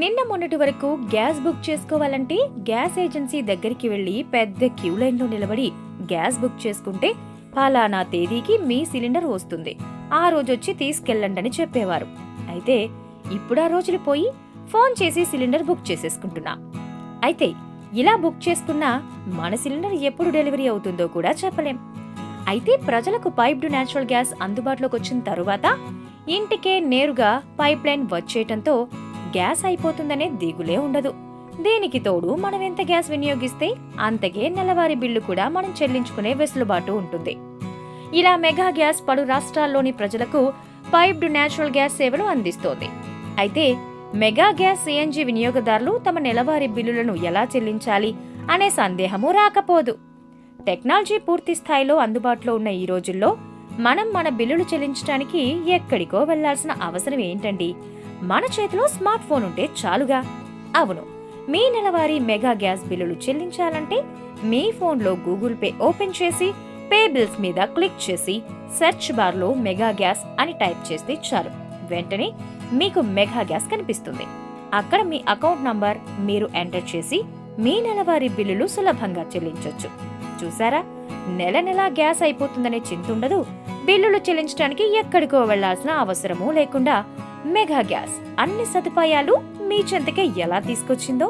నిన్న మొన్నటి వరకు గ్యాస్ బుక్ చేసుకోవాలంటే గ్యాస్ ఏజెన్సీ దగ్గరికి వెళ్ళి పెద్ద క్యూ లైన్లో నిలబడి గ్యాస్ బుక్ చేసుకుంటే ఫలానా తేదీకి మీ సిలిండర్ వస్తుంది. ఆ రోజొచ్చి తీసుకెళ్ళండని చెప్పేవారు. అయితే ఇప్పుడు ఆ రోజులు పోయి ఫోన్ చేసి సిలిండర్ బుక్ చేసేసుకుంటున్నా. అయితే ఇలా బుక్ చేసుకున్నా మన సిలిండర్ ఎప్పుడు డెలివరీ అవుతుందో కూడా చెప్పలేం. అయితే ప్రజలకు పైప్డ్ నేచురల్ గ్యాస్ అందుబాటులోకి వచ్చిన తరువాత ఇంటికే నేరుగా పైప్ లైన్ వచ్చేయటంతో గ్యాస్ అయిపోతుందనే దిగులే ఉండదు. దీనికి తోడు మనం ఎంత గ్యాస్ వినియోగిస్తే అంతకే నెలవారీ బిల్లు కూడా మనం చెల్లించుకునే వెసులుబాటు ఉంటుంది. ఇలా మెగా గ్యాస్ పలు రాష్ట్రాల్లోని ప్రజలకు పైప్డ్ నేచురల్ గ్యాస్ సేవలు అందిస్తోంది. అయితే మెగా గ్యాస్ సిఎన్జి వినియోగదారులు తమ నెలవారీ బిల్లులను ఎలా చెల్లించాలి అనే సందేహము రాకపోదు. టెక్నాలజీ పూర్తి స్థాయిలో అందుబాటులో ఉన్న ఈ రోజుల్లో మనం మన బిల్లులు చెల్లించడానికి ఎక్కడికో వెళ్ళాల్సిన అవసరం ఏంటండి? మన చేతిలో స్మార్ట్ ఫోన్ ఉంటే చాలుగా. అవును మీ నెలవారీ మెగా గ్యాస్ బిల్లులు చెల్లించాలంటే మీ ఫోన్లో గూగుల్ పే ఓపెన్ చేసి పే బిల్స్ మీద క్లిక్ చేసి సెర్చ్ బార్లో మెగా గ్యాస్ అని టైప్ చేస్తే చాలు. వెంటనే మీకు మెగా గ్యాస్ కనిపిస్తుంది. అక్కడ మీ అకౌంట్ నంబర్ మీరు ఎంటర్ చేసి మీ నెలవారీ బిల్లులు సులభంగా చెల్లించొచ్చు. చూసారా? నెల నెలా గ్యాస్ అయిపోతుందనే చింత ఉండదు బిల్లులు చెల్లించడానికి ఎక్కడికో వెళ్ళాల్సిన అవసరమూ లేకుండా మెగా గ్యాస్ అన్ని సదుపాయాలు మీ చెంతకే ఎలా తీసుకొచ్చిందో